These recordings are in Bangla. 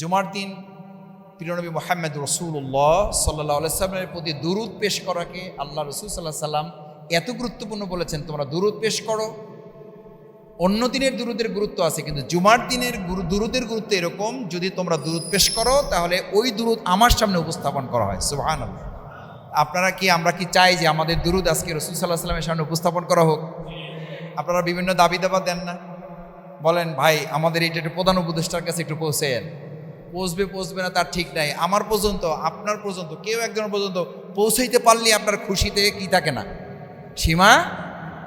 জুমার দিন প্রিয়নবী মোহাম্মদ রসুল্লাহ সাল্লাহ আলাইসাল্লামের প্রতি দুরুদ পেশ করাকে আল্লাহ রসুল সাল্লাহ সাল্লাম এত গুরুত্বপূর্ণ বলেছেন, তোমরা দুরুদ পেশ করো। অন্য দিনের দুরুদের গুরুত্ব আছে, কিন্তু জুমার দিনের দুরুদের গুরুত্ব এরকম, যদি তোমরা দুরুদ পেশ করো, তাহলে ওই দুরুদ আমার সামনে উপস্থাপন করা হয়। সুহান আপনারা কি, আমরা কি চাই যে আমাদের দুরুদ আজকে রসুল সাল্লাহ সাল্লামের সামনে উপস্থাপন করা হোক? আপনারা বিভিন্ন দাবি দাবা দেন না। বলেন, ভাই, আমাদের এটা একটু প্রধান উপদেষ্টার কাছে একটু পৌঁছেন পৌঁছবে পৌঁছবে না, তার ঠিক নাই। আমার পর্যন্ত, আপনার পর্যন্ত, কেউ একজন পর্যন্ত পৌঁছাইতে পারলে আপনার খুশিতে কি থাকে না? সীমা?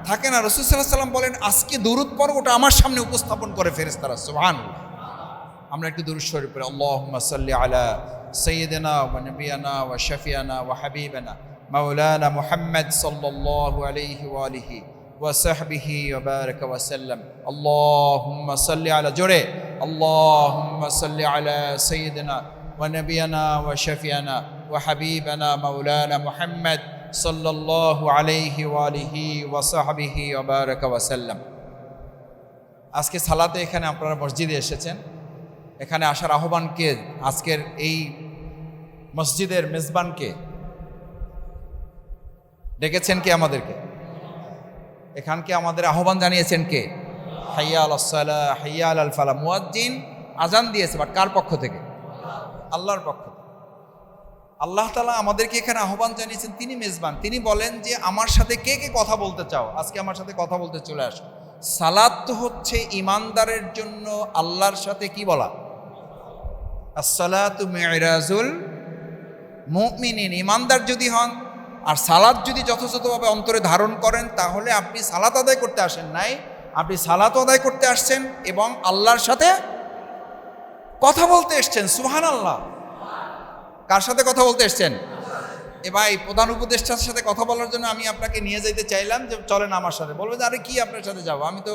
থাকে না? রসুল সাল্লাহ সাল্লাম বলেন, আজকে দুরুদ পর ওটা আমার সামনে উপস্থাপন করে ফেরেস্তারা সোহান আমরা একটু দূর শরীফ পড়ি, আল্লাহুম্মা সাল্লি আলা সাইয়্যিদিনা ওয়া নাবিয়ানা ওয়া শাফিয়ানা ওয়া হাবিবানা মাওলানা মুহাম্মদ সাল্লাল্লাহু আলাইহি আলিহি ওয়া সাহবিহি ওয়া বারাকা ওয়া সাল্লাম। আল্লাহুম্মা সাল্লি আলা, জোরে। ওয়া শাফিয়ানা ওয়া হাবিবানা মাওলানা মুহাম্মদ সাল্লাল্লাহু আলাইহি ওয়া আলিহি ওয়া সাহবিহি ওয়া বারাকা ওয়া সাল্লাম আজকে সালাতে এখানে আপনারা মসজিদে এসেছেন। এখানে আসার আহ্বানকে আজকের এই মসজিদের মেজবানকে ডেকেছেন কে আমাদেরকে? এখানকে আমাদের আহ্বান জানিয়েছেন কে? হাইয়া আল সালা হাইয়া আল ফালা মুয়াজ্জিন আজান দিয়েছে বাট কার পক্ষ থেকে? আল্লাহর পক্ষ আল্লাহ তালা আমাদেরকে এখানে আহ্বান জানিয়েছেন, তিনি মেজবান। তিনি বলেন যে, আমার সাথে কে কে কথা বলতে চাও? আজকে আমার সাথে কথা বলতে চলে আসো। সালাদ তো হচ্ছে ইমানদারের জন্য আল্লাহর সাথে কি বলা? আসসালাতু মুমিনিন। ইমানদার যদি হন, আর সালাদ যদি যথাযথভাবে অন্তরে ধারণ করেন, তাহলে আপনি সালাত আদায় করতে আসেন নাই। আপনি সালাত আদায় করতে আসছেন এবং আল্লাহর সাথে কথা বলতে এসছেন সুহান আল্লাহ কার সাথে কথা বলতে এসছেন? এ ভাই, প্রধান উপদেষ্টার সাথে কথা বলার জন্য আমি আপনাকে নিয়ে যেতে চাইলাম যে চলেন আমার সাথে। বলবে যে, আরে কি আপনার সাথে যাব? আমি তো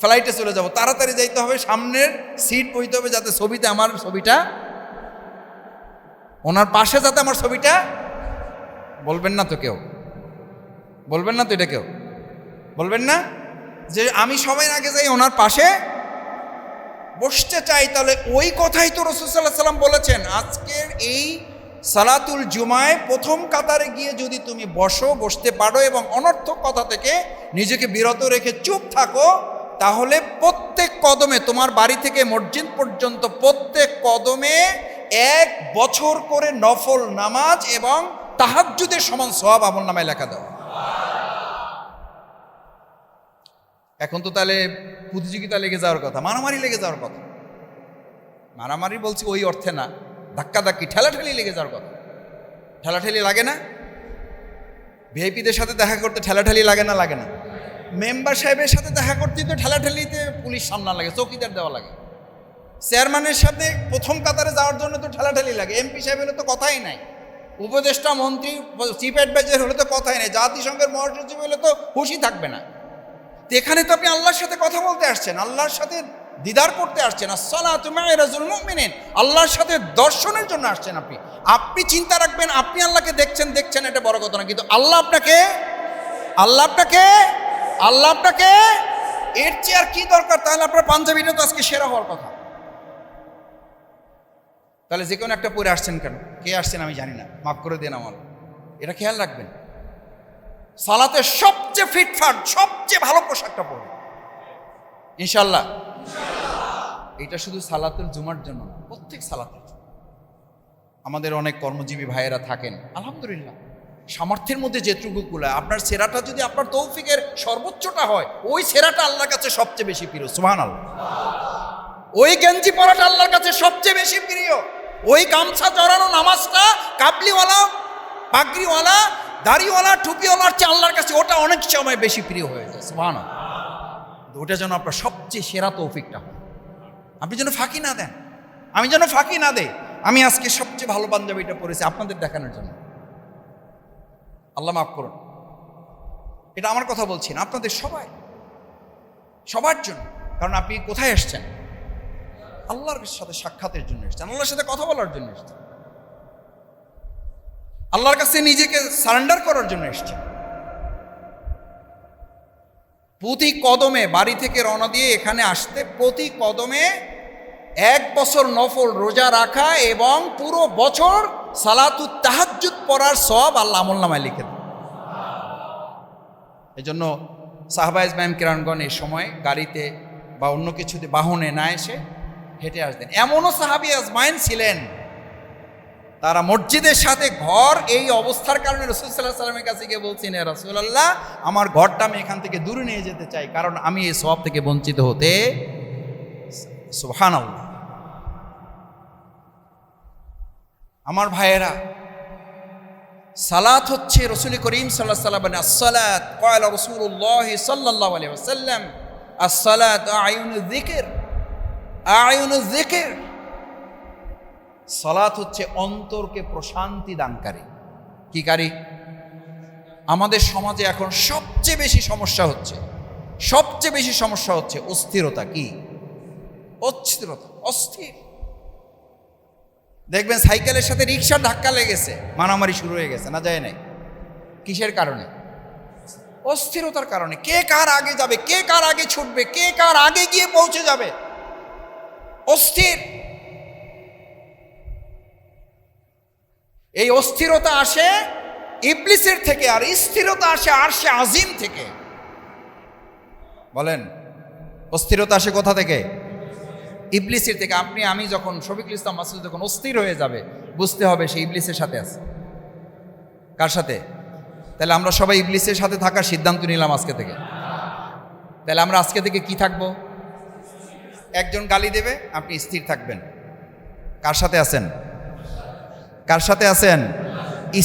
ফ্লাইটে চলে যাব। তাড়াতাড়ি যাইতে হবে, সামনের সিট বইতে হবে যাতে ছবিতে আমার ছবিটা, ওনার পাশে যাতে আমার ছবিটা, বলবেন না তো কেউ। বলবেন না তো এটা কেউ। বলবেন না? যে আমি সবাই আগে যাই ওনার পাশে বসতে চাই, তাহলে ওই কথাই তো রসুল্লাহ সাল্লাম বলেছেন। আজকের এই সালাতুল জুমায় প্রথম কাতারে গিয়ে যদি তুমি বসো, বসতে পারো এবং অনর্থক কথা থেকে নিজেকে বিরত রেখে চুপ থাকো, তাহলে প্রত্যেক কদমে তোমার বাড়ি থেকে মসজিদ পর্যন্ত প্রত্যেক কদমে এক বছর করে নফল নামাজ এবং তাহাজ্জুদের সমান সব আমল নামায় লেখা দেওয়া এখন তো তাহলে প্রতিযোগিতা লেগে যাওয়ার কথা, মারামারি লেগে যাওয়ার কথা। মারামারি বলছি ওই অর্থে না ধাক্কা ধাক্কি ঠেলাঠেলি লেগে যাওয়ার কথা। ঠেলাঠেলি লাগে না? ভিআইপিদের সাথে দেখা করতে ঠেলাঠেলি লাগে না লাগে না? মেম্বার সাহেবের সাথে দেখা করতে তো ঠেলাঠেলিতে পুলিশ সামনা লাগে, চৌকিদার দেওয়া লাগে। চেয়ারম্যানের সাথে প্রথম কাতারে যাওয়ার জন্য তো ঠেলাঠেলি লাগে, এমপি সাহেব হলে তো কথাই নাই। উপদেষ্টা, মন্ত্রী, চিফ অ্যাডভাইজার হলে তো কথাই নাই, জাতিসংঘের মহাসচিব হলে তো খুশি থাকবে না। এখানে তো আপনি আল্লাহর সাথে কথা বলতে আসছেন, আল্লাহর সাথে দিদার করতে আসছেন। আসসালা রাজুল মুমিনিন, আল্লাহর সাথে দর্শনের জন্য আসছেন আপনি। আপনি চিন্তা রাখবেন, আপনি আল্লাহকে দেখছেন দেখছেন এটা বড় কথা না, কিন্তু আল্লাহ আপনাকে আল্লাহ আপনাকে আল্লাহ আপনাকে, এর চেয়ে আর কি দরকার? তাহলে আপনার পাঞ্জাবিটা তো আজকে সেরা হওয়ার কথা। তাহলে যে কোনো একটা পরে আসছেন কেন? কে আসছেন আমি জানি না, মাফ করে দেন আমার। এটা খেয়াল রাখবেন। সালাতে সবচেয়ে ফিটফাট সবচেয়ে ভালো পোশাকটা পরে ইনশাল্লাহ এটা শুধু সালাতুল জুমার জন্য না, প্রত্যেক সালাতের আমাদের অনেক কর্মজীবী ভাইয়েরা থাকেন, আলহামদুলিল্লাহ। সামর্থ্যের মধ্যে যেটুকু কুলায় আপনার সেরাটা যদি আপনার তৌফিকের সর্বোচ্চটা হয়, ওই সেরাটা আল্লাহর কাছে সবচেয়ে বেশি প্রিয় সুহান আল্লাহ ওই গেঞ্জি পরাটা আল্লাহর কাছে সবচেয়ে বেশি প্রিয়। ওই গামছা জড়ানো নামাজটা কাবলিওয়ালা পাগড়িওয়ালা দাড়িওয়ালা টুপিওয়ালার চেয়ে আল্লাহর কাছে ওটা অনেক সময় বেশি প্রিয় হয়ে যায় সুহান ওটা যেন আপনার সবচেয়ে সেরা তৌফিকটা হয়। আপনি যেন ফাঁকি না দেন। আমি যেন ফাঁকি না দেই। আমি আজকে সবচেয়ে ভালো পাঞ্জাবিটা পরেছি আপনাদের দেখানোর জন্য। আল্লাহ মাফ করুন। এটা আমার কথা বলছি না, আপনাদের সবাই। সবার জন্য। কারণ আপনি কোথায় এসছেন? আল্লাহর সাথে সাক্ষাতের জন্য এসছেন। আল্লাহর সাথে কথা বলার জন্য এসছেন। আল্লাহর কাছে নিজেকে সারেন্ডার করার জন্য এসছেন প্রতি কদমে বাড়ি থেকে রওনা দিয়ে এখানে আসতে প্রতি কদমে এক বছর নফল রোজা রাখা এবং পুরো বছর সালাতু তাহাজ্জুদ পড়ার সব আল্লাহ আমল নামায় লিখে দেন। এই জন্য সাহবা ইসমাইম কিরানগণ এই সময় গাড়িতে বা অন্য কিছুতে বাহনে না এসে হেঁটে আসতেন। এমনও সাহাবি আজমাইন ছিলেন তারা মসজিদের সাথে ঘর এই অবস্থার কারণে রসুল সাল্লাহ সাল্লামের কাছে গিয়ে বলছেন রসুল্লাহ আমার ঘরটা আমি এখান থেকে দূরে নিয়ে যেতে চাই, কারণ আমি এই সব থেকে বঞ্চিত হতে সুহান আমার ভাইয়েরা, সালাত হচ্ছে রসুল করিম সাল্লাহ সাল্লাম আসসালাত। কয়লা রসুল্লাহ সাল্লাহ আলী ওসাল্লাম আসসালাত আয়ুন জিকির আয়ুন জিকির সালাত হচ্ছে অন্তরকে প্রশান্তি দানকারী। কি কারি? আমাদের সমাজে এখন সবচেয়ে বেশি সমস্যা হচ্ছে, সবচেয়ে বেশি সমস্যা হচ্ছে অস্থিরতা কি? অস্থিরতা, অস্থির। দেখবেন সাইকেলের সাথে রিক্সার ধাক্কা লেগেছে, মারামারি শুরু হয়ে গেছে, না যায় নাই? কিসের কারণে? অস্থিরতার কারণে। কে কার আগে যাবে, কে কার আগে ছুটবে, কে কার আগে গিয়ে পৌঁছে যাবে? অস্থির। এই অস্থিরতা আসে ইবলিসের থেকে আর স্থিরতা আসে আর সে আজিম থেকে। বলেন, অস্থিরতা আসে কোথা থেকে? ইবলিসের থেকে। আপনি, আমি যখন শফিকুল ইসলাম মাসুদ যখন অস্থির হয়ে যাবে, বুঝতে হবে সে ইবলিসের সাথে আছে। কার সাথে? তাহলে আমরা সবাই ইবলিসের সাথে থাকার সিদ্ধান্ত নিলাম আজকে থেকে। তাহলে আমরা আজকে থেকে কি থাকব? একজন গালি দেবে, আপনি স্থির থাকবেন। কার সাথে আছেন? কার সাথে আছেন?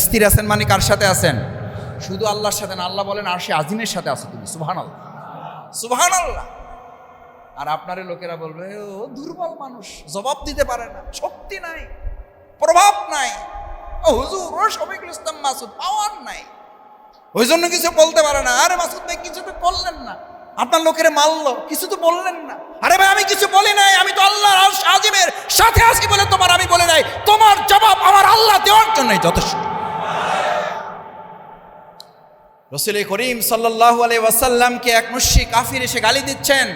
স্থির আছেন মানে কার সাথে আছেন? শুধু আল্লাহর সাথে না, আল্লাহ বলেন আর সে আজিমের সাথে আছো তুমি সুবহান আল্লাহ সুবহান আল্লাহ আর আপনারে লোকেরা বলবে, ও, দুর্বল মানুষ, জবাব দিতে পারে না, শক্তি নাই, প্রভাব নাই। হুজুর, ও, শফিকুল ইসলাম মাসুদ, পাওয়ার নাই। ওই জন্য কিছু বলতে পারে না। আরে মাসুদ ভাই, কিছু তো বললেন না। আপনার লোকেরে মারলো কিছু তো বললেন না। আরে ভাই, আমি কিছু বলি নাই, আমি তো আল্লাহর আরশ আজিমের সাথে আছি বলে তোমার আমি বলে নাই। তোমার জবাব আমার আল্লাহ দেওয়ার জন্যই যথেষ্ট। রসুল করিম সাল্লাল্লাহু আলাইহি ওয়াসাল্লামকে এক মুশরিক কাফির এসে গালি দিচ্ছেন।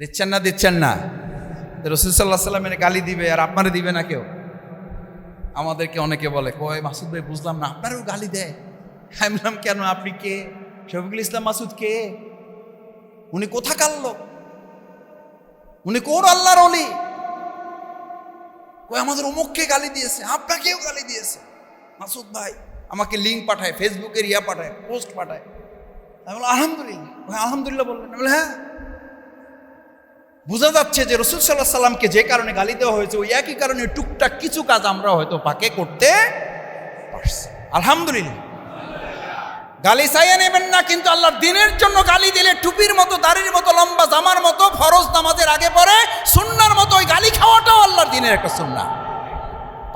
দিচ্ছেন না দিচ্ছেন না। রসুল সাল্লাহ সাল্লামের গালি দিবে, আর আপনারা দিবে না কেউ? আমাদেরকে অনেকে বলে, কয় মাসুদ ভাই, বুঝলাম না, আপনারও গালি দেয়। আমি বললাম কেন? আপনি কে? শফিকুল ইসলাম মাসুদ কে? উনি কোথাকার লোক? উনি কোন আল্লাহর অলি কই আমাদের অমুককে গালি দিয়েছে, আপনাকেও গালি দিয়েছে। মাসুদ ভাই, আমাকে লিঙ্ক পাঠায় ফেসবুকের ইয়া পাঠায় পোস্ট পাঠায়। আমি বললাম, আলহামদুলিল্লাহ। ভাই আলহামদুলিল্লাহ বললেন। আমি হ্যাঁ। বোঝা যাচ্ছে যে রসুল সাল্লাহ সাল্লামকে যে কারণে গালি দেওয়া হয়েছে, ওই একই কারণে টুকটাক কিছু কাজ আমরা হয়তো পাকে করতে পারছি। আলহামদুলিল্লাহ। গালি চাইয়ে নেবেন না, কিন্তু আল্লাহর দিনের জন্য গালি দিলে টুপির মতো, দাড়ির মতো, লম্বা জামার মতো, ফরজ নামাজের আগে পরে সুন্নার মতো ওই গালি খাওয়াটাও আল্লাহর দিনের একটা সুন্না।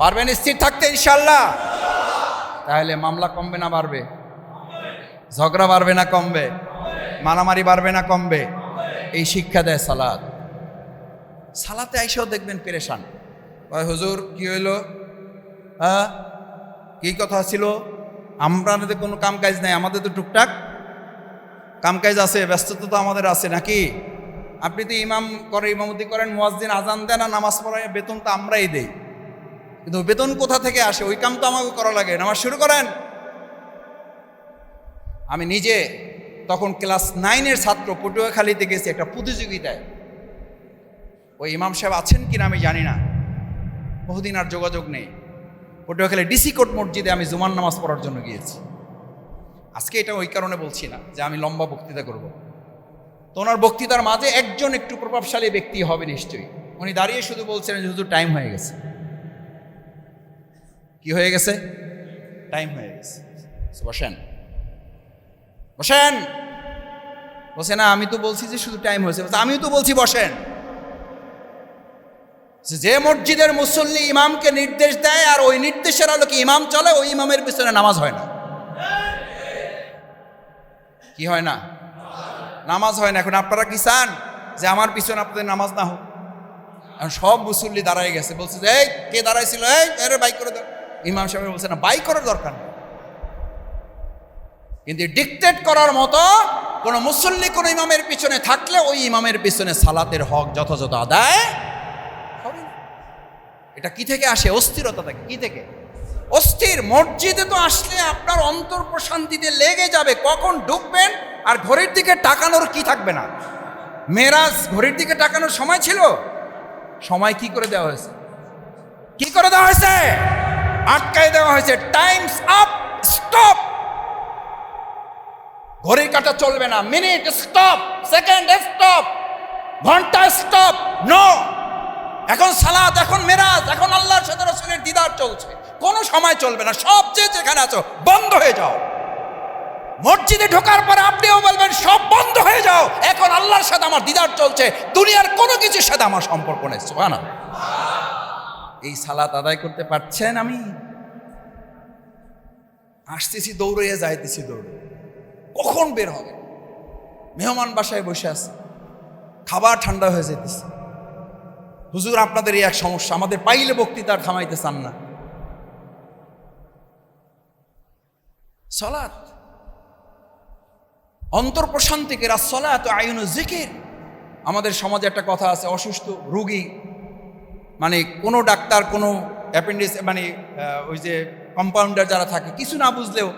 পারবেন স্থির থাকতে ইনশাল্লাহ তাহলে মামলা কমবে না বাড়বে? ঝগড়া বাড়বে না কমবে? মারামারি বাড়বে না কমবে? এই শিক্ষা দেয় সালাদ সালাতে আইসাও দেখবেন পেরেশান। হুজুর, কি হইল? হ্যাঁ? কি কথা ছিল? আমাদের কোনো কাম কাজ নাই, আমাদের তো টুকটাক কাম কাজ আছে, ব্যস্ততা তো আমাদের আছে নাকি? আপনি তো ইমাম করে, ইমামতি করেন, মুয়াজ্জিন আজান দেন আর নামাজ পড়ায় বেতন তো আমরাই দেই। কিন্তু বেতন কোথা থেকে আসে? ওই কাম তো আমাকে করা লাগে। নামাজ শুরু করেন। আমি নিজে তখন ক্লাস নাইনের ছাত্র পটুয়াখালীতে গেছি একটা প্রতিযোগিতায়। ওই ইমাম সাহেব আছেন কিনা আমি জানি না। বহুদিন আর যোগাযোগ নেই। পটুয়াখালী ডিসি কোর্ট মসজিদে আমি জুমার নামাজ পড়ার জন্য গিয়েছি। আজকে এটা ওই কারণে বলছি না যে আমি লম্বা বক্তৃতা করব। তো ওনার বক্তৃতার মাঝে একজন একটু প্রভাবশালী ব্যক্তি হবে নিশ্চয়ই। উনি দাঁড়িয়ে শুধু বলছেন যে শুধু টাইম হয়ে গেছে। কি হয়ে গেছে? টাইম হয়ে গেছে। So, বসেন। বসেন। বসে না আমি তো বলছি যে শুধু টাইম হয়েছে। বলছে, আমিও তো বলছি বসেন। যে মসজিদের মুসল্লি ইমামকে নির্দেশ দেয় আর ওই নির্দেশের আলোকে ইমাম চলে, ওই ইমামের পিছনে নামাজ হয় না। কি হয় না? নামাজ হয় না। এখন আপনারা কি চান যে আমার পিছনে আপনাদের নামাজ না হোক? এখন সব মুসল্লি দাঁড়ায় গেছে। বলছে যে, এই, কে দাঁড়াইছিল? এই এর বাইক করে দাও। ইমাম সাহেব বলছে, না বাইক করার দরকার নেই। কিন্তু ডিকটেট করার মতো কোনো মুসল্লি কোনো ইমামের পিছনে থাকলে ওই ইমামের পিছনে সালাতের হক যথাযথ আদায়। এটা কি থেকে আসে? অস্থিরতা থেকে। কি থেকে? অস্থির মসজিদে তো আসলে আপনার অন্তর প্রশান্তিতে লেগে যাবে। কখন ঢুকবেন আর ঘড়ির দিকে টাকানোর কি থাকবে না? মেরাজ, ঘড়ির দিকে টাকানোর সময় ছিল? সময় কি করে দেওয়া হয়েছে? কি করে দেওয়া হয়েছে? আটকায় দেওয়া হয়েছে। টাইমস আপ স্টপ ঘড়ির কাটা চলবে না। মিনিট স্টপ সেকেন্ড স্টপ ঘণ্টা স্টপ নো এখন সালাদ এখন মেরাজ, এখন আল্লাহর সাথে রসুলের দিদার চলছে। কোনো সময় চলবে না। সব যে যেখানে আছো, বন্ধ হয়ে যাও। মসজিদে ঢোকার পরে আপনিও বলবেন, সব বন্ধ হয়ে যাও। এখন আল্লাহর সাথে আমার দিদার চলছে। দুনিয়ার কোনো কিছুর সাথে আমার সম্পর্ক নেই। সোহানা এই সালাত আদায় করতে পারছেন আমি? আসতেছি দৌড়িয়ে যাইতেছি দৌড়ে। কখন বের হবে? মেহমান বাসায় বসে আছে। খাবার ঠান্ডা হয়ে যেতেছে হুজুর, আপনাদের এই এক সমস্যা। আমাদের পাইলে বক্তৃতা আর থামাইতে চান না। সলাৎ। অন্তর প্রশান্তিকে রাসলাত আইনু জিকির। আমাদের সমাজে একটা কথা আছে, অসুস্থ রুগী মানে কোনো ডাক্তার, কোনো অ্যাপেন্ডিক্স মানে ওই যে কম্পাউন্ডার যারা থাকে, কিছু না বুঝলেও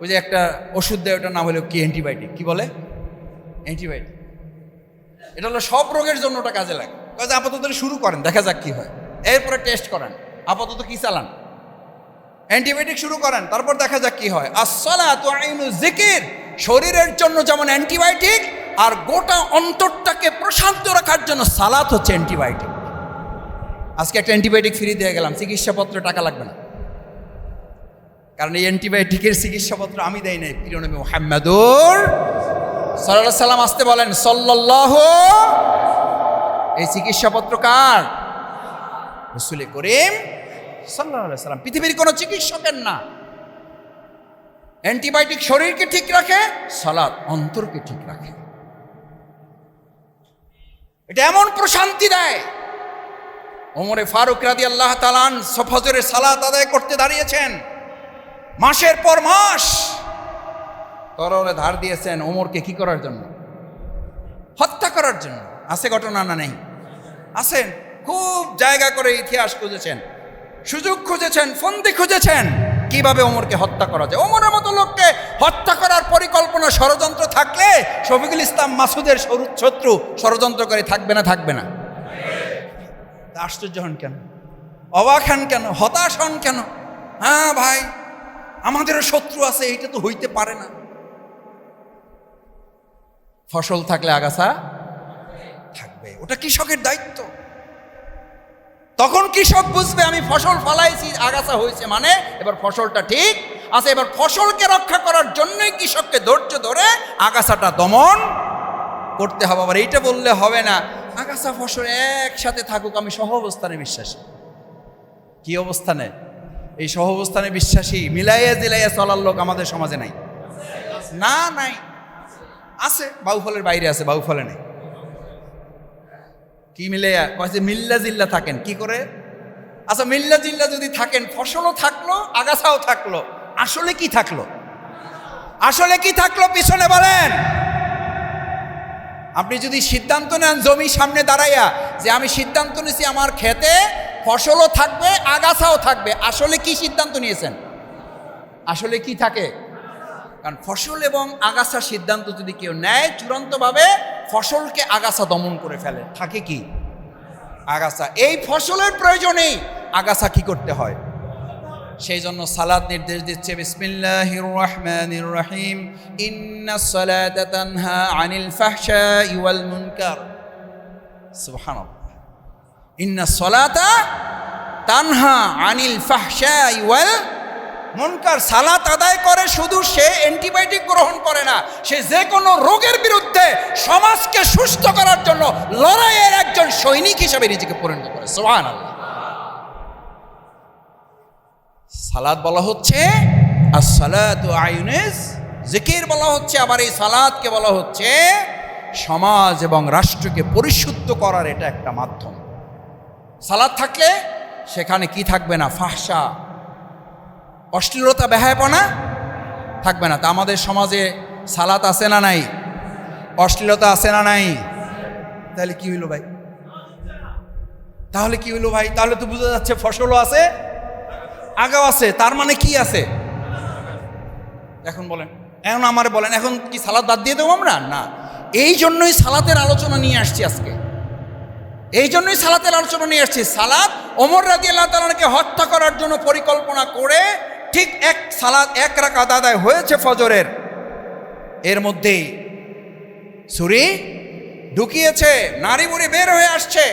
ওই যে একটা ওষুধ দেয়, ওটার নাম হলো কি? অ্যান্টিবায়োটিক। কি বলে? অ্যান্টিবায়োটিক। এটা হলো সব রোগের জন্য ওটা কাজে লাগে। কাজে আপাতত শুরু করেন, দেখা যাক কি হয়। এরপরে টেস্ট করেন, আপাতত কি চালান? অ্যান্টিবায়োটিক শুরু করেন, তারপর দেখা যাক কি হয়। আসসালাতু আইনু জিকির, শরীরের জন্য যেমন অ্যান্টিবায়োটিক আর গোটা অন্তরটাকে প্রশান্ত রাখার জন্য সালাত হচ্ছে অ্যান্টিবায়োটিক আজকে একটা অ্যান্টিবায়োটিক ফ্রি দিয়ে গেলাম, চিকিৎসাপত্র টাকা লাগবে না। কারণ এই অ্যান্টিবায়োটিকের চিকিৎসাপত্র আমি দেই নাই প্রিয়নবী মোহাম্মদুর সাল্লাহ সাল্লাম আসতে বলেন সল্লাহ এই চিকিৎসাপত্র কার? রসুলে করিম সাল্লাহ সাল্লাম। পৃথিবীর কোনো চিকিৎসকের না। অ্যান্টিবায়োটিক শরীরকে ঠিক রাখে, সালাদ অন্তরকে ঠিক রাখে। এটা এমন প্রশান্তি দেয়। ওমরে ফারুক রাদি আল্লাহ তালান সফজরের সালাত আদায় করতে দাঁড়িয়েছেন। মাসের পর মাস তরলে ধার দিয়েছেন ওমরকে কি করার জন্য? হত্যা করার জন্য। আছে ঘটনা না নেই? আছেন। খুব জায়গা করে ইতিহাস খুঁজেছেন। সুযোগ খুঁজেছেন, ফন্দি খুঁজেছেন। কীভাবে ওমরকে হত্যা করা যায়? ওমরের মতো লোককে হত্যা করার পরিকল্পনা ষড়যন্ত্র থাকলে শফিকুল ইসলাম মাসুদের শত্রু ষড়যন্ত্র করে থাকবে না থাকবে না? আশ্চর্য হন কেন? অবাক হন কেন? হতাশ হন কেন? হ্যাঁ ভাই, আমাদেরও শত্রু আছে, এইটা তো হইতে পারে না। ফসল থাকলে আগাছা থাকবে। ওটা কৃষকের দায়িত্ব। তখন কৃষক বুঝবে, আমি ফসল ফলাইছি, আগাছা হয়েছে মানে এবার ফসলটা ঠিক আছে। এবার ফসলকে রক্ষা করার জন্যই কৃষককে ধৈর্য ধরে আগাছাটা দমন করতে হবে। আবার এইটা বললে হবে না, আগাছা ফসল একসাথে থাকুক, আমি সহ অবস্থানে বিশ্বাসী। কি অবস্থানে এই সহ অবস্থানে বিশ্বাসী, মিলাইয়া দিলাইয়া চলার লোক আমাদের সমাজে নাই। না, নাই। আছে, বাউফলের বাইরে আছে, বাউফলে নেই। কি মিলে কয়েছে মিল্লা জিল্লা থাকেন, কি করে? আচ্ছা মিল্লা জিল্লা যদি থাকেন, ফসলও থাকল, আগাছাও থাকল, আসলে কি থাকল? আসলে কি থাকল পিছনে বলেন? আপনি যদি সিদ্ধান্ত নেন জমি সামনে দাঁড়াইয়া যে আমি সিদ্ধান্ত নিয়েছি আমার খেতে ফসলও থাকবে, আগাছাও থাকবে, আসলে কি সিদ্ধান্ত নিয়েছেন? আসলে কি থাকে? কারণ ফসল এবং আগাছার সিদ্ধান্ত যদি কেউ নেয়, চূড়ান্তভাবে ফসলকে আগাছা দমন করে ফেলে। থাকে কি? আগাছা। এই ফসলের প্রয়োজনেই আগাছা কি করতে হয়? সেই জন্য সালাদ নির্দেশ দিচ্ছে সালাতা তানহা আনিল তানহা আনিল মুনকার সালাত আদায় করে, শুধু সে অ্যান্টিবায়োটিক গ্রহণ করে না, সে যে কোনো রোগের বিরুদ্ধে সমাজকে সুস্থ করার জন্য লড়াইয়ের একজন সৈনিক হিসেবে নিজেকে পরিণত করে। সোহান সালাদ বলা হচ্ছে আর সালাত আইনেস জিকির বলা হচ্ছে, আবার এই সালাদকে বলা হচ্ছে, সমাজ এবং রাষ্ট্রকে পরিশুদ্ধ করার এটা একটা মাধ্যম। সালাদ থাকলে সেখানে কি থাকবে না? ফাহসা অশ্লীলতা, বেহায়পনা থাকবে না। তা আমাদের সমাজে সালাত আছে না নাই? অশ্লীলতা আছে না নাই? তাহলে কি হইল ভাই? তাহলে কি হইল ভাই? তাহলে তো বোঝা যাচ্ছে ফসলও আছে, আগাও আছে, তার মানে কি আছে? এখন বলেন। এখন আমার বলেন, এখন কি সালাদ বাদ দিয়ে দেবো আমরা? না। এই জন্যই সালাতের আলোচনা নিয়ে আসছি আজকে। এই জন্যই সালাতের আলোচনা নিয়ে আসছি। সালাদ ওমর রাজি আল্লাহ তালাকে হত্যা করার জন্য পরিকল্পনা করে ঠিক এক সালাদ এক রাকাত আদায় হয়েছে ফজরের। এর মধ্যেই সুরি ঢুকিয়েছে নারী বুড়ি বের হয়ে আসছে।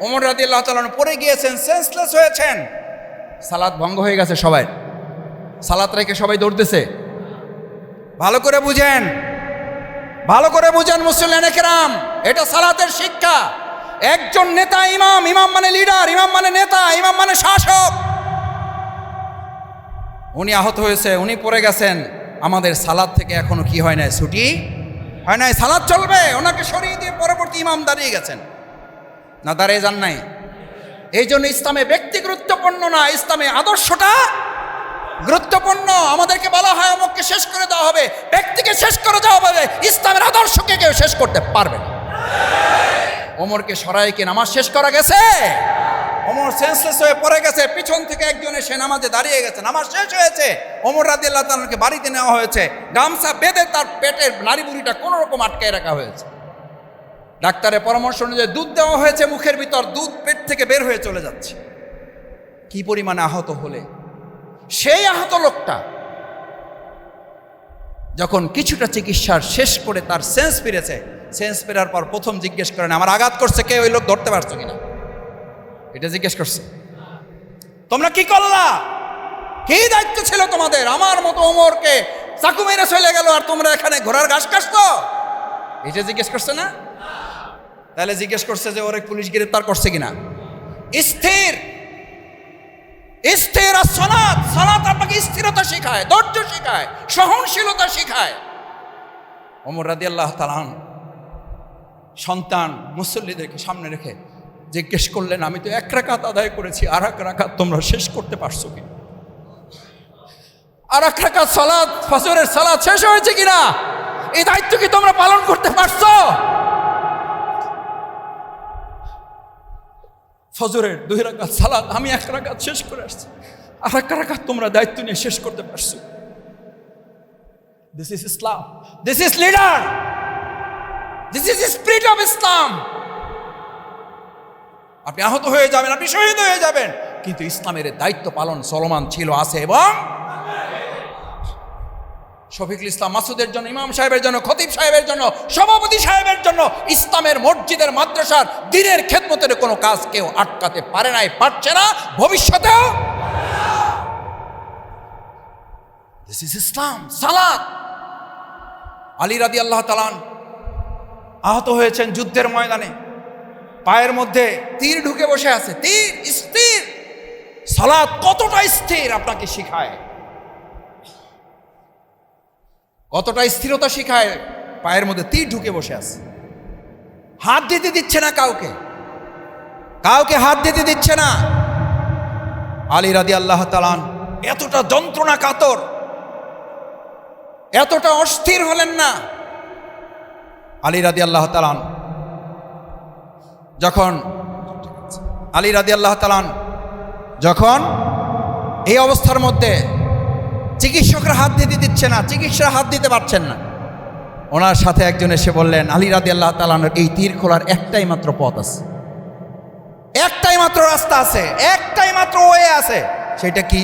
ওমর রাজি আল্লাহ তালন পড়ে গিয়েছেন সেন্সলেস হয়েছেন। সালাদ ভঙ্গ হয়ে গেছে সবাই। সালাদ রেখে সবাই দৌড়তেছে। ভালো করে বুঝেন। ভালো করে বুঝেন মুসলিম এটা সালাতের শিক্ষা। একজন নেতা ইমাম ইমাম মানে লিডার ইমাম মানে নেতা, ইমাম মানে শাসক। উনি আহত হয়েছে, উনি পড়ে গেছেন। আমাদের সালাদ থেকে এখনও কি হয় নাই, ছুটি হয় নাই, সালাদ চলবে। ওনাকে সরিয়ে দিয়ে পরবর্তী ইমাম দাঁড়িয়ে গেছেন। না দাঁড়িয়ে যান নাই। এই জন্য ইসলামে ব্যক্তি গুরুত্বপূর্ণ না, ইসলামে আদর্শটা গুরুত্বপূর্ণ। আমাদেরকে বলা হয়, অমুককে শেষ করে দেওয়া হবে, ব্যক্তিকে শেষ করে দেওয়া হবে। ইসলামের আদর্শকে কেউ শেষ করতে পারবে না। ওমরকে সরাইকে নামাজ শেষ করা গেছে। ওমর সেন্সলেস হয়ে পড়ে গেছে, পিছন থেকে একজন এসে নামাজে দাঁড়িয়ে গেছে, নামাজ শেষ হয়েছে। ওমর রাজি আল্লাহ তালকে বাড়িতে নেওয়া হয়েছে। গামছা বেঁধে তার পেটের নারী বুড়িটা কোনো রকম আটকায় রাখা হয়েছে। ডাক্তারের পরামর্শ অনুযায়ী দুধ দেওয়া হয়েছে মুখের ভিতর, দুধ পেট থেকে বের হয়ে চলে যাচ্ছে। কি পরিমাণে আহত হলে? সেই আহত লোকটা যখন কিছুটা চিকিৎসার শেষ করে তার সেন্স ফিরেছে, সেন্স ফেরার পর প্রথম জিজ্ঞেস করেন, আমার আঘাত করছে কে? ওই লোক ধরতে পারছ কিনা? এটা জিজ্ঞেস করছে। তোমরা কি করলা? কি দায়িত্ব ছিল তোমাদের? আমার মতো ওমরকে চাকু মেরে চলে গেল আর তোমরা এখানে ঘোড়ার ঘাস কাটতো এটা জিজ্ঞেস করছে না? তাহলে জিজ্ঞেস করছে যে ওরে পুলিশ গ্রেপ্তার করছে কিনা? স্থির। স্থির আর সলাৎ। সলাৎ আপনাকে স্থিরতা শেখায়, ধৈর্য শেখায়, সহনশীলতা শেখায়। ওমর রাদি আল্লাহ তালান সন্তান মুসল্লিদেরকে সামনে রেখে জিজ্ঞেস করলেন, আমি তো এক রাকাত আদায় করেছি আর এক রাকাত তোমরা শেষ করতে পারছ কি? আর এক রাকাত সালাদ ফসরের সালাদ শেষ হয়েছে কিনা? এই দায়িত্ব কি তোমরা পালন করতে পারছ? ফজরের দুই রাকাত সালাদ আমি এক রাকাত শেষ করে আসছি আর এক রাকাত তোমরা দায়িত্ব নিয়ে শেষ করতে পারছ। This is Islam this is leader this is spirit of Islam আপনি আহত হয়ে যাবেন, আপনি শহীদ হয়ে যাবেন। কিন্তু ইসলামের দায়িত্ব পালন চলমান ছিল, আছে এবং শফিকুল ইসলাম মাসুদের জন্য, ইমাম সাহেবের জন্য, খতিব সাহেবের জন্য, সভাপতি সাহেবের জন্য ইসলামের মসজিদের মাদ্রাসার দিনের খেদমতের কোনো কাজ কেউ আটকাতে পারে নাই, পারছে না, ভবিষ্যতেও দিস ইজ ইসলাম সালাদ আলী রাদি আল্লাহ তালান আহত হয়েছেন যুদ্ধের ময়দানে। পায়ের মধ্যে তীর ঢুকে বসে আছে। তীর স্থির। সালাদ কতটা স্থির আপনাকে শিখায়? কতটা স্থিরতা শিখায়? পায়ের মধ্যে তীর ঢুকে বসে আছে। হাত দিতে দিচ্ছে না কাউকে। কাউকে হাত দিতে দিচ্ছে না। আলী রাদি আল্লাহ তালান এতটা যন্ত্রণা কাতর। এতটা অস্থির হলেন না। আলী রাদি আল্লাহ তালান যখন আলী রাদি আল্লাহ তালান যখন এই অবস্থার মধ্যে চিকিৎসকরা হাত দিতে দিচ্ছে না চিকিৎসা হাত দিতে পারছেন না, ওনার সাথে একজন এসে বললেন, আলী রাদি আল্লাহ তালানোর এই তীর খোলার একটাই মাত্র পথ আছে। একটাই মাত্র রাস্তা আছে, একটাই মাত্র ওয়ে আছে। সেটা কি?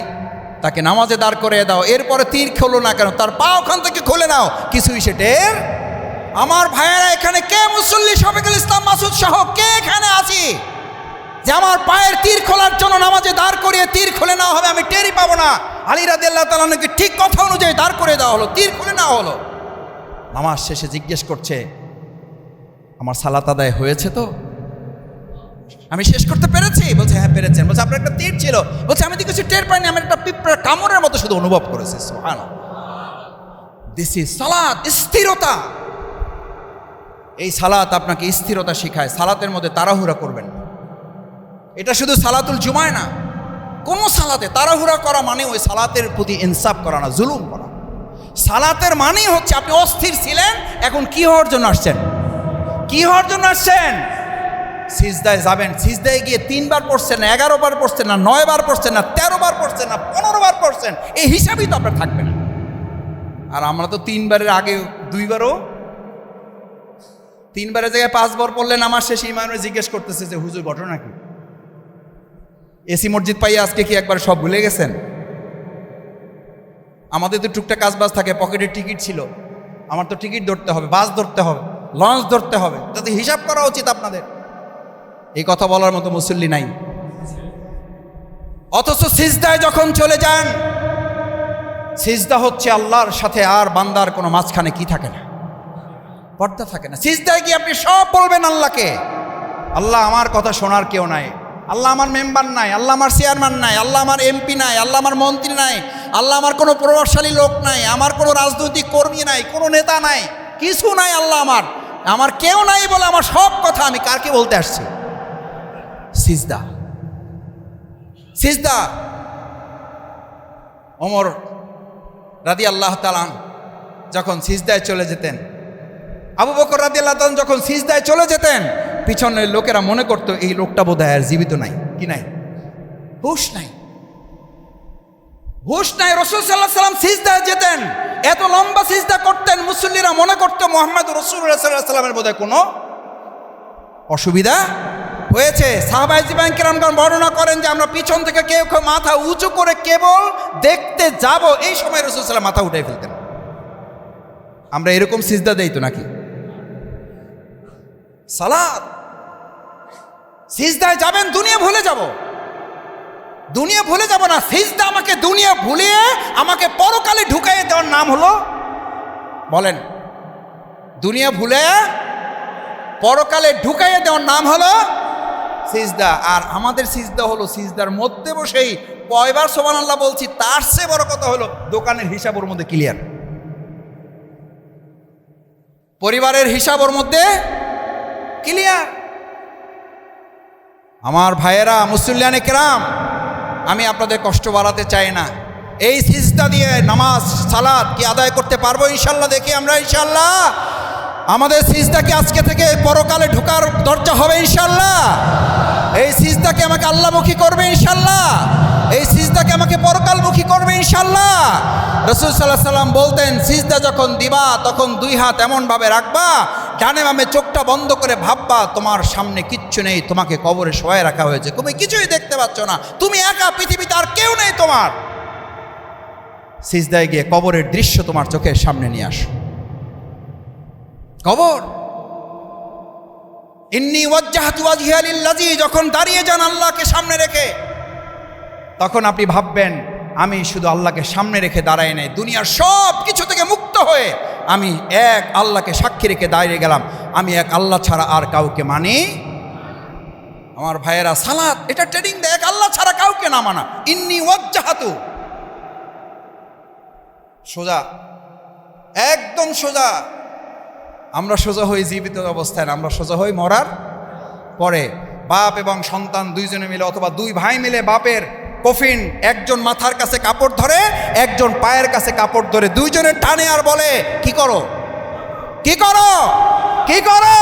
তাকে নামাজে দাঁড় করে দাও, এরপরে তীর খোলো না কেন, তার পা ওখান থেকে খুলে নাও, কিছুই সেটের আমার ভাইয়েরা এখানে কে মুসল্লি, শফিকুল ইসলাম, মাসুদ সহ কে এখানে আছি? যে আমার পায়ের তীর খোলার জন্য নামাজে দাঁড় করিয়ে তীর খুলে নেওয়া হবে, আমি টেরই পাবো না। আলী আল্লাহ তালাকে ঠিক কথা অনুযায়ী দাঁড় করে দেওয়া হলো, তীর খুলে নেওয়া হলো। নামাজ শেষে জিজ্ঞেস করছে, আমার সালাত আদায় হয়েছে তো? আমি শেষ করতে পেরেছি? বলছে হ্যাঁ পেরেছেন বলছে, আপনার একটা তীর ছিল। বলছে, আমি তো কিছু টের পাইনি আমি একটা পিঁপড়ার কামড়ের মতো শুধু অনুভব করেছি। সোহান দিস ইজ সালাত, স্থিরতা। এই সালাত আপনাকে স্থিরতা শেখায়, সালাতের মধ্যে তাড়াহুড়া করবেন এটা শুধু সালাতুল জুমায় না, কোনো সালাতে তাড়াহুড়া করা মানে ওই সালাতের প্রতি ইনসাফ করা না, জুলুম করা। সালাতের মানেই হচ্ছে আপনি অস্থির ছিলেন, এখন কি হওয়ার জন্য আসছেন? কি হওয়ার জন্য আসছেন? সিজদায় যাবেন, সিজদায় গিয়ে তিনবার পড়ছেন এগারো বার পড়ছেন না নয় বার পড়ছেন না তেরো বার পড়ছেন না পনেরো বার পড়ছেন, এই হিসাবেই তো আপনার থাকবে না। আর আমরা তো তিনবারের আগে দুইবারও তিনবারের জায়গায় পাঁচবার পড়লেন, আমার শেষ ইমানুরে জিজ্ঞেস করতেছে যে, হুজুর, ঘটনা কি? এসি মসজিদ পাইয়ে আজকে কি একবার সব ভুলে গেছেন? আমাদের তো টুকটাক কাজ বাজ থাকে পকেটের টিকিট ছিল। আমার তো টিকিট ধরতে হবে, বাস ধরতে হবে, লঞ্চ ধরতে হবে। তাতে হিসাব করা উচিত আপনাদের। এই কথা বলার মতো মুসল্লি নাই। অথচ সিজদায় যখন চলে যান, সিজদা হচ্ছে আল্লাহর সাথে আর বান্দার কোনো মাঝখানে কি থাকে না। পর্দা থাকে না। সিজদায় গিয়ে আপনি সব বলবেন আল্লাহকে। আল্লাহ আমার কথা শোনার কেউ নাই। আল্লাহ আমার মেম্বার নাই, আল্লাহ আমার চেয়ারম্যান নাই, আল্লাহ আমার এমপি নাই, আল্লাহ আমার মন্ত্রী নাই, আল্লাহ আমার কোনো প্রভাবশালী লোক নাই, আমার কোনো রাজনৈতিক কর্মী নাই, কোনো নেতা নাই, কিছু নাই আল্লাহ আমার। আমার কেউ নাই বলে আমার সব কথা আমি কারকে বলতে আসছি? সিজদা। সিজদা। অমর রাদি আল্লাহ তালান যখন সিজদায় চলে যেতেন আবু বকর রাদি আল্লাহ তালান যখন সিজদায় চলে যেতেন, পিছনের লোকেরা মনে করতো, এই লোকটা বোধ আর জীবিত নাই। কি নাই? হুশ নাই। হুশ নাই। রসুল সাল্লাহ সাল্লাম সিজদায় যেতেন। এত লম্বা সিজদা করতেন, মুসল্লিরা মনে করতো, মোহাম্মদ রসুল সাল্লাহ সাল্লামের বোধ কোনো অসুবিধা হয়েছে। সাহাবাই জীবান কিরামগণ বর্ণনা করেন যে, আমরা পিছন থেকে কেউ কেউ মাথা উঁচু করে কেবল দেখতে যাব। এই সময় রসুল সাল্লাম মাথা উঠে ফেলতেন। আমরা এরকম সিজদা দেই তো নাকি? সালাদ সিজদায় যাবেন, দুনিয়া ভুলে যাব। দুনিয়া ভুলে যাব না, সিজদা আমাকে দুনিয়া ভুলিয়ে আমাকে পরকালে ঢুকাইয়ে দেওয়ার নাম হলো, বলেন, দুনিয়া ভুলে পরকালে ঢুকাইয়ে দেওয়ার নাম হলো সিজদা। আর আমাদের সিজদা হলো, সিজদার মধ্যে বসেই কয়বার সোমান আল্লাহ বলছি, তার চেয়ে বড় কথা হলো দোকানের হিসাব ওর মধ্যে ক্লিয়ার পরিবারের হিসাব ওর মধ্যে ক্লিয়ার আমার ভাইয়েরা, মুসল্লিয়ানে কেরাম, আমি আপনাদের কষ্ট বাড়াতে চাই না। এই সিজদা দিয়ে নামাজ সালাদ কি আদায় করতে পারব ইনশাল্লাহ? দেখি আমরা ইনশাল্লাহ। আমাদের সিজদাকে আজকে থেকে পরকালে ঢোকার দরজা হবে ইনশাল্লাহ? এই সিজদাকে আমাকে আল্লাহমুখী করবে ইনশাল্লাহ? এই সিজদাকে আমাকে পরকালমুখী করবে ইনশাল্লাহ? রসুল সাল্লাহ সাল্লাম বলতেন, সিজদা যখন দিবা, তখন দুই হাত এমনভাবে রাখবা ডানে বামে চোখটা বন্ধ করে ভাববা, তোমার সামনে কিচ্ছু নেই, তোমাকে কবরে শোয়ায় রাখা হয়েছে। তুমি কিছুই দেখতে পাচ্ছ না। তুমি একা, পৃথিবীতে আর কেউ নেই তোমার। সিজদায় গিয়ে কবরের দৃশ্য তোমার চোখের সামনে নিয়ে আসো। কবর। ইন্নি ওয়াজ্জাহাতু ওয়াজহিয়া লিল্লাযী, যখন দাঁড়িয়ে যান আল্লাহকে সামনে রেখে, তখন আপনি ভাববেন, আমি শুধু আল্লাহকে সামনে রেখে দাঁড়াই নাই, দুনিয়ার সব কিছু থেকে মুক্ত হয়ে আমি এক আল্লাহকে সাক্ষী রেখে দাঁড়িয়ে গেলাম। আমি এক আল্লাহ ছাড়া আর কাউকে মানি। আমার ভাইয়েরা, সালাত, এটা ট্রেডিং দেয়, এক আল্লাহ ছাড়া কাউকে না মানা। ইন্নি ওয়াজ্জাহাতু। সোজা, একদম সোজা। আমরা সোজা হই জীবিত অবস্থায় আমরা সোজা হই মরার পরে। বাপ এবং সন্তান দুইজনে মিলে অথবা দুই ভাই মিলে বাপের কফিন, একজন মাথার কাছে কাপড় ধরে, একজন পায়ের কাছে কাপড় ধরে দুইজনের টানে আর বলে, কি করো? কি করো? কি করো?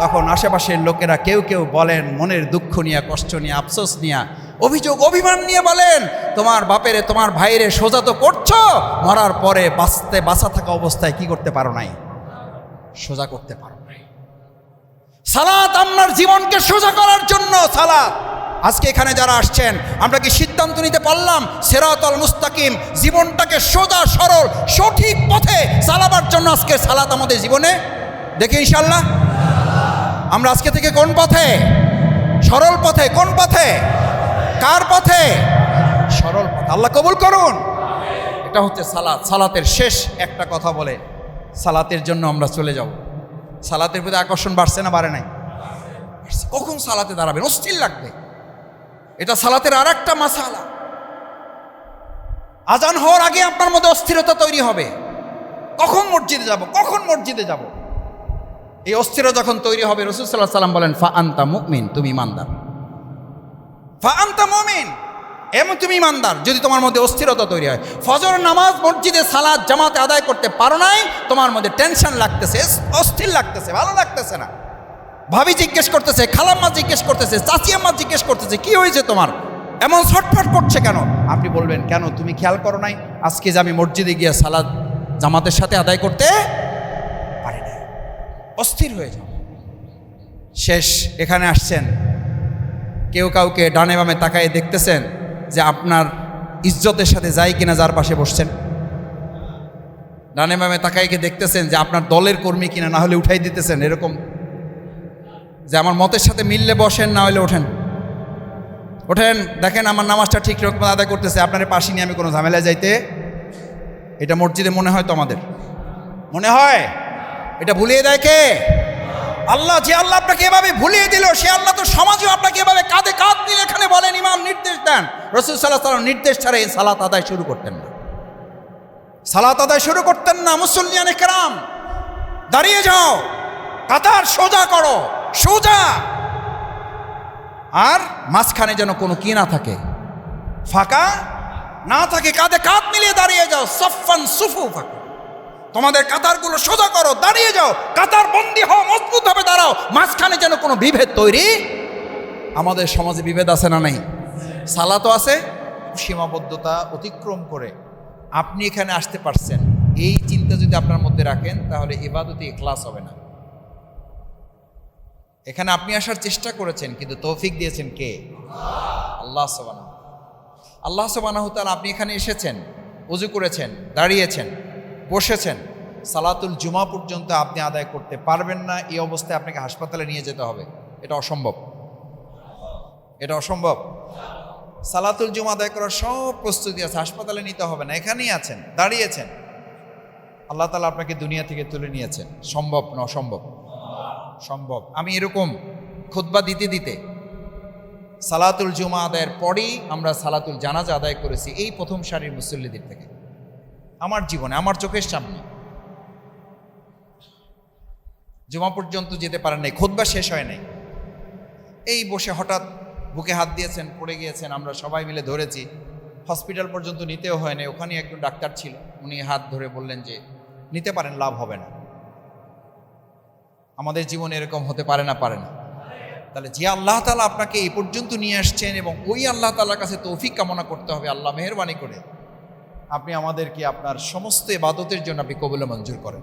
তখন আশেপাশের লোকেরা কেউ কেউ বলেন, মনের দুঃখ নিয়ে, কষ্ট নিয়ে, আফসোস নিয়ে, অভিযোগ, অভিমান নিয়ে বলেন, তোমার বাপেরে, তোমার ভাইরে সোজা তো করছ, মরার পরে বাঁচতে, বাঁচা থাকা অবস্থায় কি করতে পারো নাই? সোজা করতে পারো নাই। সালাত আপনার জীবনকে সোজা করার জন্য সালাত। আজকে এখানে যারা আসছেন, আমরা কি সিদ্ধান্ত নিতে পারলাম? সেরাতল মুস্তাকিম, জীবনটাকে সোজা, সরল, সঠিক পথে চালাবার জন্য আজকে সালাত আমাদের জীবনে? দেখে ইনশাল্লাহ আমরা আজকে থেকে কোন পথে? সরল পথে, কোন পথে? কার পথে? সরল পথে। আল্লাহ কবুল করুন। এটা হচ্ছে সালাত। সালাতের শেষ একটা কথা বলে, সালাতের জন্য আমরা চলে যাব। সালাতের প্রতি আকর্ষণ বাড়ছে না, বাড়ে নাই? কখন সালাতে দাঁড়াবেন? অস্থির লাগবে। এটা সালাতের আর একটা মাসালা। আজান হওয়ার আগে আপনার মধ্যে অস্থিরতা তৈরি হবে। কখন মসজিদে যাব? কখন মসজিদে যাব? এই অস্থিরতা যখন তৈরি হবে, রসুল সাল্লাহ সাল্লাম বলেন ফা আন্তা মুকমিন তুমি ইমানদার। ফা আন্তা মুমিন, এমন তুমি ইমানদার যদি তোমার মধ্যে অস্থিরতা তৈরি হয়। ফজর নামাজ মসজিদে সালাদ জামাতে আদায় করতে পারো নাই, তোমার মধ্যে টেনশন লাগতেছে, অস্থির লাগতেছে, ভালো লাগতেছে না। ভাবি জিজ্ঞেস করতেছে, খালাম্মা জিজ্ঞেস করতেছে, চাচিয়াম্মা জিজ্ঞেস করতেছে, কি হয়েছে তোমার? এমন ছটফট করছে কেন? আপনি বলবেন, কেন? তুমি খেয়াল করো নাই, আজকে যে আমি মসজিদে গিয়ে সালাদ জামাতের সাথে আদায় করতে পারি না অস্থির হয়ে যাও। শেষ, এখানে আসছেন। কেউ কাউকে ডানে বামে তাকায় দেখতেছেন যে আপনার ইজ্জতের সাথে যায় কিনা যার পাশে বসছেন। ডানে বামে তাকাইকে দেখতেছেন যে আপনার দলের কর্মী কিনা না হলে উঠাই দিতেছেন, এরকম যে আমার মতের সাথে মিললে বসেন, না হলে ওঠেন। ওঠেন, দেখেন আমার নামাজটা ঠিক রকম আদায় করতেছে, আপনার পাশে নিয়ে আমি কোনো ঝামেলায় যাইতে, এটা মসজিদে মনে হয় তো আমাদের। মনে হয়? এটা ভুলিয়ে দেয় কে? আল্লাহ, যে আল্লাহ আপনাকে এভাবে ভুলিয়ে দিল, সে আল্লাহ তো সমাজেও আপনাকে এভাবে কাঁধে কাঁধ নিয়ে এখানে বলেন, ইমাম নির্দেশ দেন। রসুল সাল্লাহ সাল্লাম নির্দেশ ছাড়া এই সালাত আদায় শুরু করতেন না। সালাত আদায় শুরু করতেন না মুসল্লিয়ান কেরাম। দাঁড়িয়ে যাও, কাতার সোজা করো। সোজা। আর মাঝখানে যেন কোনো কি না থাকে, ফাঁকা না থাকে, কাঁধে কাঁধ মিলিয়ে দাঁড়িয়ে যাও সফান সুফু ফাঁকা তোমাদের কাতারগুলো সোজা করো, দাঁড়িয়ে যাও, কাতার বন্দি হও মজবুত হবে দাঁড়াও, মাঝখানে যেন কোনো বিভেদ তৈরি। আমাদের সমাজে বিভেদ আছে না নাই? সালা তো আছে, সীমাবদ্ধতা অতিক্রম করে। আপনি এখানে আসতে পারছেন। এই চিন্তা যদি আপনার মধ্যে রাখেন, তাহলে এবাদতে ক্লাস হবে না। এখানে আপনি আসার চেষ্টা করেছেন, কিন্তু তৌফিক দিয়েছেন কে? আল্লাহ সবানা আল্লাহ সবানাহ তাআলা, আপনি এখানে এসেছেন, উজু করেছেন, দাঁড়িয়েছেন, বসেছেন। সালাতুল জুমা পর্যন্ত আপনি আদায় করতে পারবেন না, এই অবস্থায় আপনাকে হাসপাতালে নিয়ে যেতে হবে। এটা অসম্ভব। এটা অসম্ভব। সালাতুল জুমা আদায় করার সব প্রস্তুতি আছে, হাসপাতালে নিতে হবে না, এখানেই আছেন, দাঁড়িয়েছেন। আল্লাহ তালা আপনাকে দুনিয়া থেকে তুলে নিয়েছেন, সম্ভব না অসম্ভব? সম্ভব। আমি এরকম খুতবা দিতে দিতে সালাতুল জুমা আদায়ের পরেই আমরা সালাতুল জানাজা আদায় করেছি এই প্রথম সারির মুসল্লিদের থেকে। আমার জীবনে, আমার চোখের সামনে। জুমা পর্যন্ত যেতে পারেন নাই, খুতবা শেষ হয় নাই। এই বসে হঠাৎ বুকে হাত দিয়েছেন, পড়ে গিয়েছেন, আমরা সবাই মিলে ধরেছি। হসপিটাল পর্যন্ত নিতেও হয় নাই ওখানে একজন ডাক্তার ছিল, উনি হাত ধরে বললেন যে, নিতে পারেন, লাভ হবে না। আমাদের জীবনে এরকম হতে পারে না পারে না। তাহলে যে আল্লাহ তালা আপনাকে এই পর্যন্ত নিয়ে আসছেন এবং ওই আল্লাহ তালার কাছে তৌফিক কামনা করতে হবে, আল্লাহ মেহরবানি করে, আপনি আমাদেরকে আপনার সমস্ত ইবাদতের জন্য আপনি কবুলে মঞ্জুর করেন।